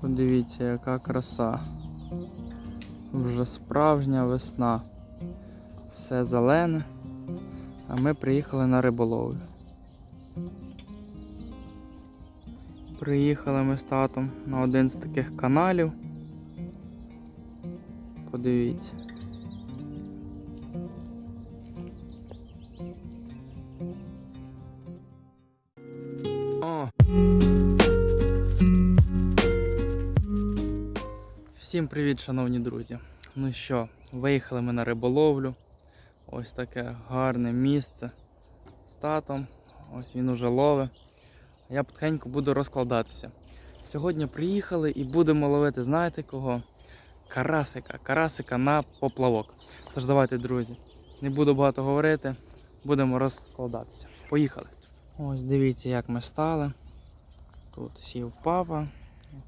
Подивіться, яка краса. Вже справжня весна. Все зелене. А ми приїхали на риболовлю. Приїхали ми з татом на один з таких каналів. Подивіться. Всім привіт, шановні друзі. Ну що, виїхали ми на риболовлю. Ось таке гарне місце з татом. Ось він уже ловить. Я потихеньку буду розкладатися. Сьогодні приїхали і будемо ловити, знаєте кого? Карасика. Карасика на поплавок. Тож давайте, друзі, не буду багато говорити, будемо розкладатися. Поїхали. Ось дивіться, як ми стали. Тут сів папа,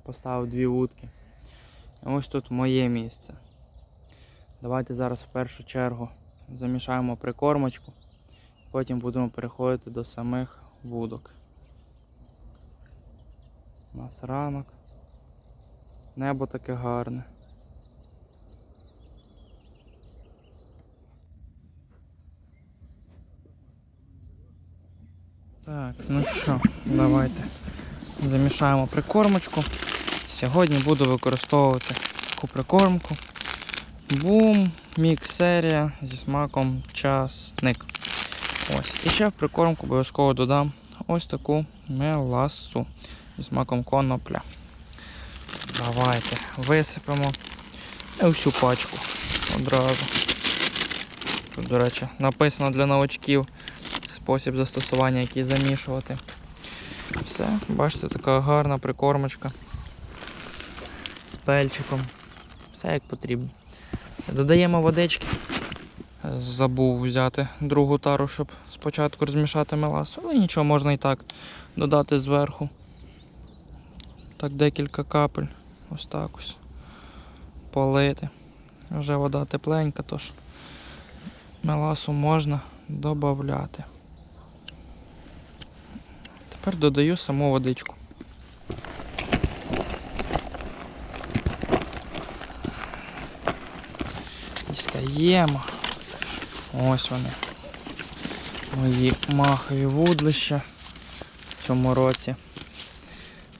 поставив дві вудки. Ось тут моє місце. Давайте зараз в першу чергу замішаємо прикормочку, потім будемо переходити до самих вудок. У нас ранок. Небо таке гарне. Так, ну що, давайте замішаємо прикормочку. Сьогодні буду використовувати таку прикормку. Бум, мікс серія зі смаком часник. Ось. І ще в прикормку обов'язково додам ось таку меласу зі смаком конопля. Давайте висипемо і всю пачку одразу. Тут, до речі, написано для новачків спосіб застосування, який замішувати. Все, бачите, така гарна прикормочка з пельчиком. Все як потрібно. Все, додаємо водички. Забув взяти другу тару, щоб спочатку розмішати меласу, але нічого можна і так додати зверху. Так декілька капель. Ось так ось. Полити. Вже вода тепленька, тож меласу можна додати. Тепер додаю саму водичку. Дістаємо. Ось вони. Мої махові вудлища в цьому році.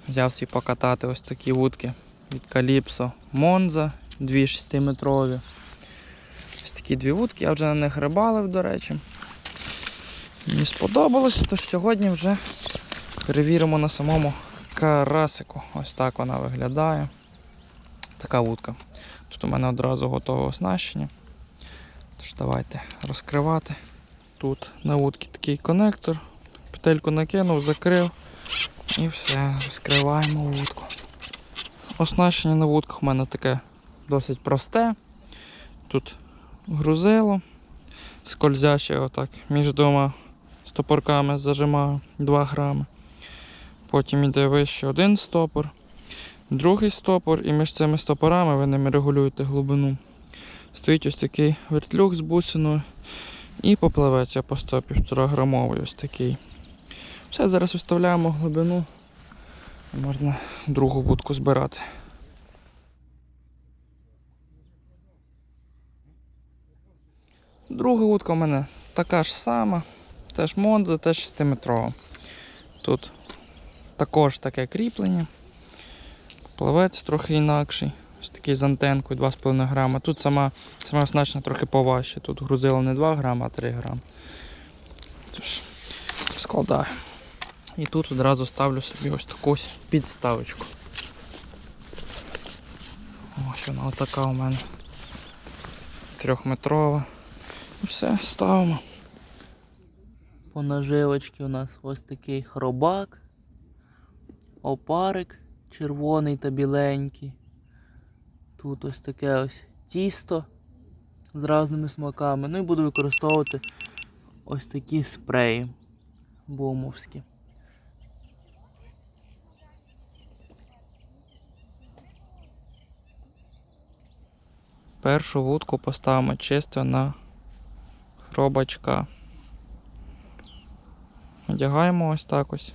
Взяв свій покатати ось такі вудки від Каліпсо Монза, дві 6-метрові. Ось такі дві вудки, я вже на них рибалив, до речі. Мені сподобалось, тож сьогодні вже перевіримо на самому карасику. Ось так вона виглядає. Така вудка. Тут у мене одразу готове оснащення. Тож давайте розкривати. Тут на вудці такий конектор. Петельку накинув, закрив і все, розкриваємо вудку. Оснащення на вудках у мене таке досить просте. Тут грузило, скользяще отак між двома стопорками зажимаю 2 грами. Потім йде вище один стопор, другий стопор, і між цими стопорами ви ними регулюєте глибину. Стоїть ось такий вертлюг з бусиною і попливеться по 100-1,5 грамовий ось такий. Все, зараз виставляємо глибину можна другу будку збирати. Друга вудка у мене така ж сама, теж Монза, теж 6-метрова. Тут також таке кріплення. Плавець трохи інакший. Ось такий з антенкою 2,5 грама. Тут сама, сама оснащена трохи поважче. Тут грузило не 2 грама, а 3 грама. Тож, складаю. І тут одразу ставлю собі ось таку підставочку. Ось вона отака у мене. Трьохметрова. І все, ставимо. По наживочці у нас ось такий хробак, опарик червоний та біленький. Тут ось таке ось тісто з різними смаками. Ну і буду використовувати ось такі спреї бомовські. Першу вудку поставимо чисто на хробачка. Одягаємо ось так ось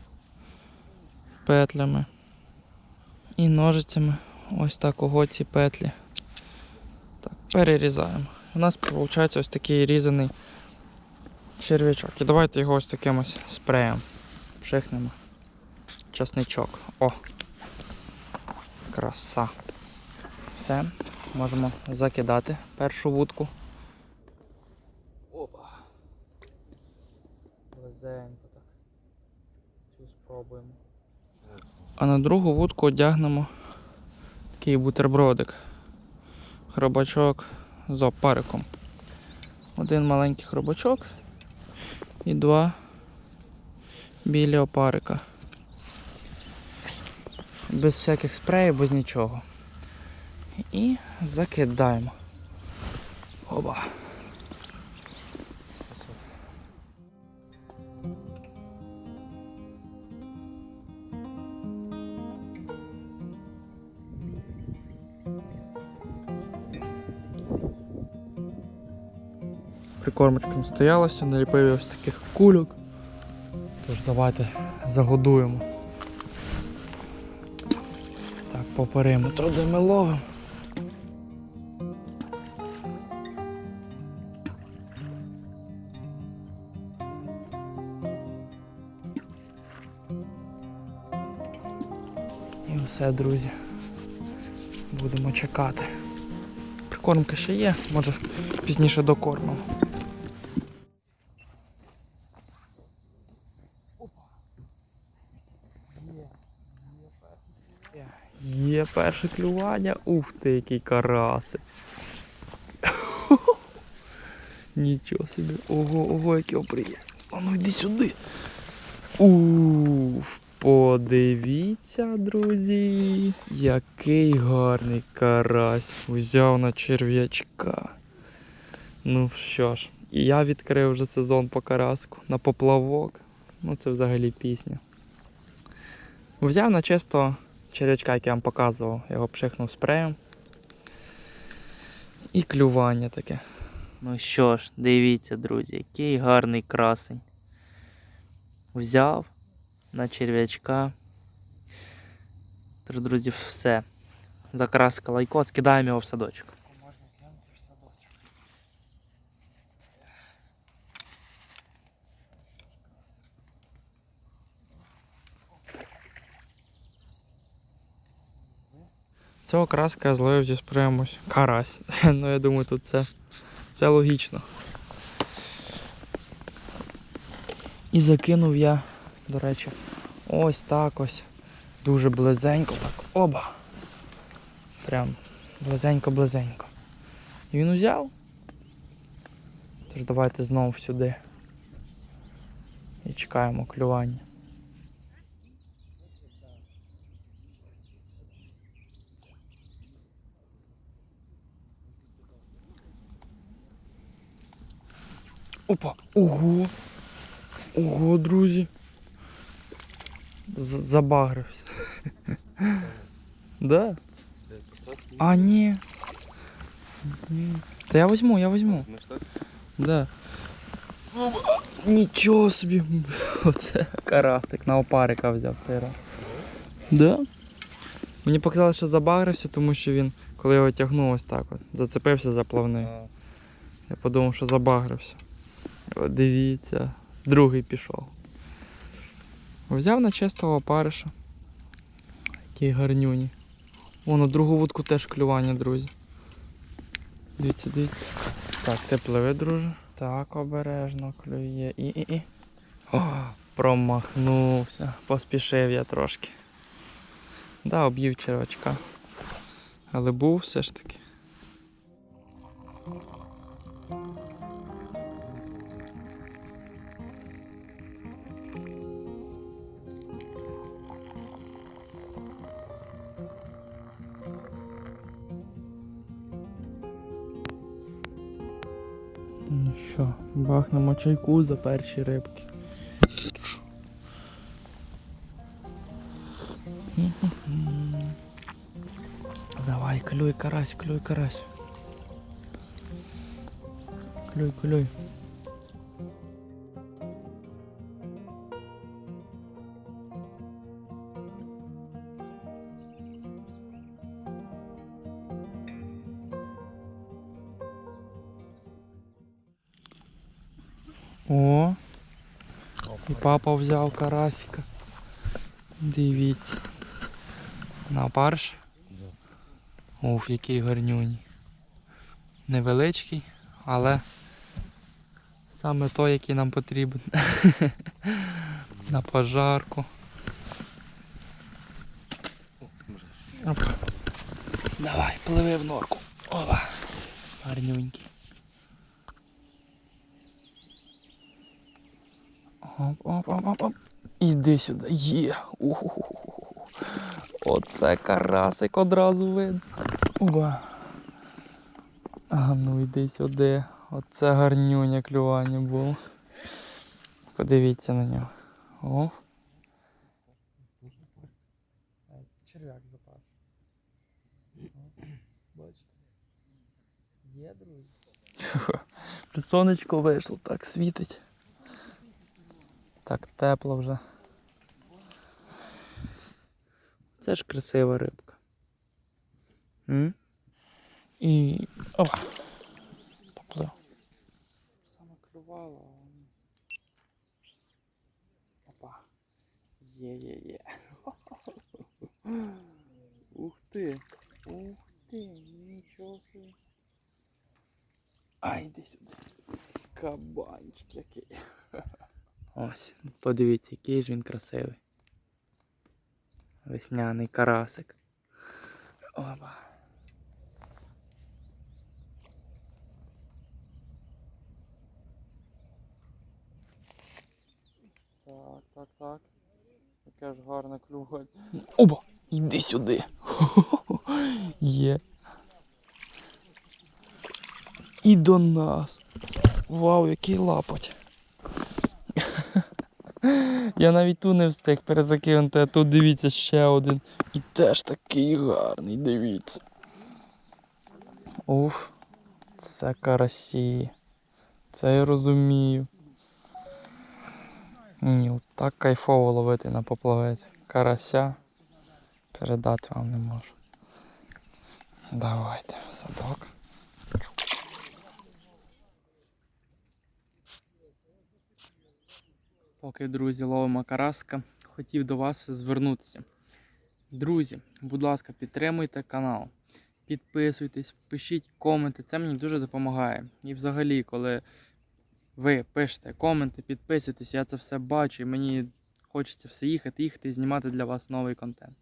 петлями. І ножицями ось так ого ці петлі. Так, перерізаємо. У нас виходить ось такий різаний черв'ячок. І давайте його ось таким ось спреєм пшихнемо. Часничок. О! Краса. Все, можемо закидати першу вудку. Опа. Близенько так. Цю спробуємо. А на другу вудку одягнемо такий бутербродик. Хробачок з опариком. Один маленький хробачок і два білі опарика. Без всяких спреїв, без нічого. І закидаємо. Оба. Прикормочка настоялася, наліпив ось таких кульок. Тож давайте загодуємо. Так, по периметру де ми ловимо. І все, друзі. Будемо чекати. Прикормка ще є, може пізніше докормимо. Є перше клювання. Ух ти, який карасик. Нічого собі. Ого, ого, який оприє. А ну йди сюди. Уф, подивіться, друзі, який гарний карась взяв на черв'ячка. Ну що ж, і я відкрив вже сезон по караску на поплавок. Ну це взагалі пісня. Взяв на чисто черв'ячка, який я вам показував, його пшихнув спреєм. І клювання таке. Ну що ж, дивіться, друзі, який гарний красень. Взяв на черв'ячка. Тож, друзі, все. Закраска лайко, скидаємо його в садочок. Цього краска зловив зі спреєм карась. ну я думаю, тут це, це логічно. І закинув я, до речі, ось так ось. Дуже близенько так. Оба. Прям близенько-близенько. І він узяв. Тож давайте знову сюди. І чекаємо клювання. Опа! Ого! Ого, друзі. З- Забагрився. Да? А, ні. Ні. Та я візьму, я візьму. Да. Нічого собі. Оце карасик на опарика взяв цей раз. Да? Мені показалось, що забагрився, тому що він, коли його тягнув ось так от, зацепився за плавний. Я подумав, що забагрився. От дивіться, другий пішов. Взяв на чистого опариша. Який гарнюні. О, на другу вудку теж клювання, друзі. Дивіться, дивіться. Так, ти пливи, друже. Так, обережно клює. І, і, і. О, промахнувся. Поспішив я трошки. Да, об'їв червачка. Але був все ж таки. Бахнемо чайку за перші рибки. Давай, клюй, карась, клюй, карась. Клюй, клюй. О. І папа взяв карасика. Дивіться. На парш. Уф, який гарнюній. Невеличкий, але саме той, який нам потрібен. На пожарку. Давай, пливи в норку. Опа. Гарнюнький. Оп, оп, оп, оп, оп. Іди сюди. Є. Оце карасик одразу видно. Оба. А ну йди сюди. Оце гарнюня клювання було. Подивіться на нього. О. Черв'як запав. Бачите. Є, друзі. Сонечко вийшло, так світить. Так тепло вже. Це ж красива рибка. М? І. Опа. Поплив. Саме клювало. Опа. Є, є, є. Ух ти. Ух ти, нічого собі. Ай, йди сюди. Кабанчик який. Ось, подивіться, який ж він красивий. Весняний карасик. Опа. Так, так, так. Яке ж гарне клювання. Оба! Іди сюди. Є. І до нас. Вау, який лапоть. Я навіть ту не встиг перезакинути, а тут дивіться ще один. І теж такий гарний, дивіться. Уф, це карасі. Це я розумію. Ні, так кайфово ловити на поплавець. Карася передати вам не можу. Давайте, садок. Поки, друзі, ловимо караска, хотів до вас звернутися. Друзі, будь ласка, підтримуйте канал, підписуйтесь, пишіть коменти, це мені дуже допомагає. І взагалі, коли ви пишете коменти, підписуйтесь, я це все бачу і мені хочеться все їхати, їхати і знімати для вас новий контент.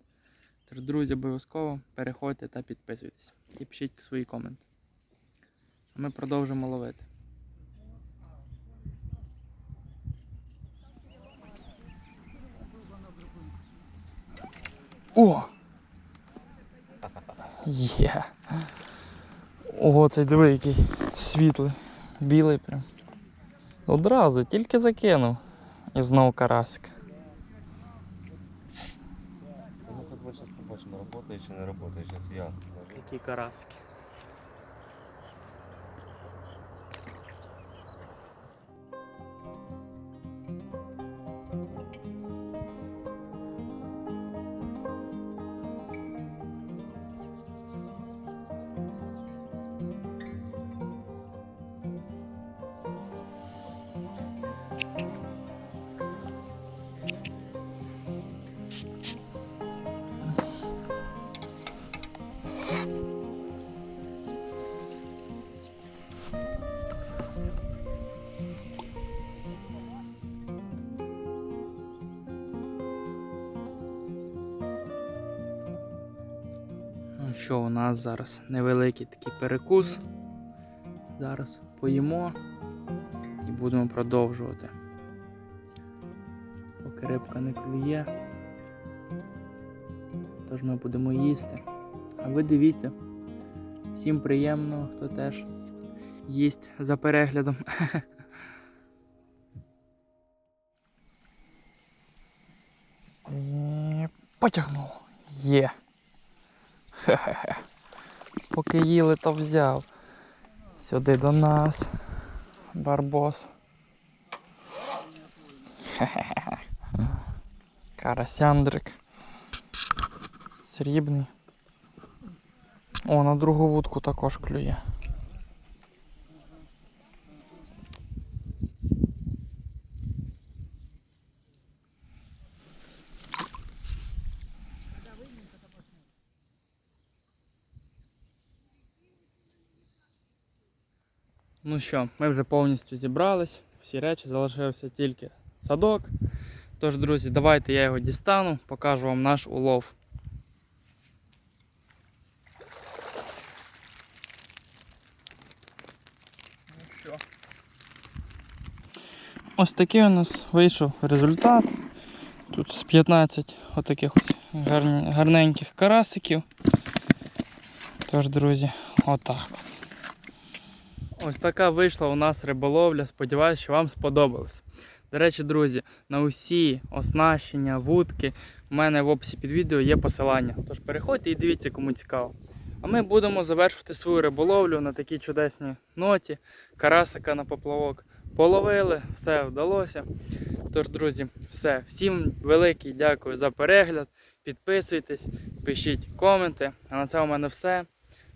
Тож, друзі, обов'язково переходьте та підписуйтесь. І пишіть свої коменти. А ми продовжимо ловити. О! Є. Ого, цей диви який світлий, білий прям. Одразу, тільки закинув. І знов карасик. Ну, хоть ми зараз побачимо, роботає чи не работає, зараз я. Які карасики. Ну що, у нас зараз невеликий такий перекус. Зараз поїмо і будемо продовжувати. Поки рибка не клює. Тож ми будемо їсти. А ви дивіться. Всім приємно, хто теж їсть за переглядом. Потягнув. Є. Хе-хе-хе. Поки їли, то взяв. Сюди до нас. Барбос. Хе-хе-хе. Карасяндрик. Срібний. О, на другу вудку також клює. Ну що, ми вже повністю зібрались, всі речі, залишився тільки садок. Тож, друзі, давайте я його дістану, покажу вам наш улов. Ну що? Ось такий у нас вийшов результат. Тут з 15 отаких ось гарненьких карасиків. Тож, друзі, отак. Ось така вийшла у нас риболовля. Сподіваюсь, що вам сподобалось. До речі, друзі, на усі оснащення, вудки у мене в описі під відео є посилання. Тож переходьте і дивіться, кому цікаво. А ми будемо завершувати свою риболовлю на такій чудесній ноті. Карасика на поплавок. Половили, все вдалося. Тож, друзі, все. Всім великий дякую за перегляд. Підписуйтесь, пишіть коменти. А на це у мене все.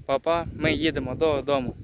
Па-па, ми їдемо додому.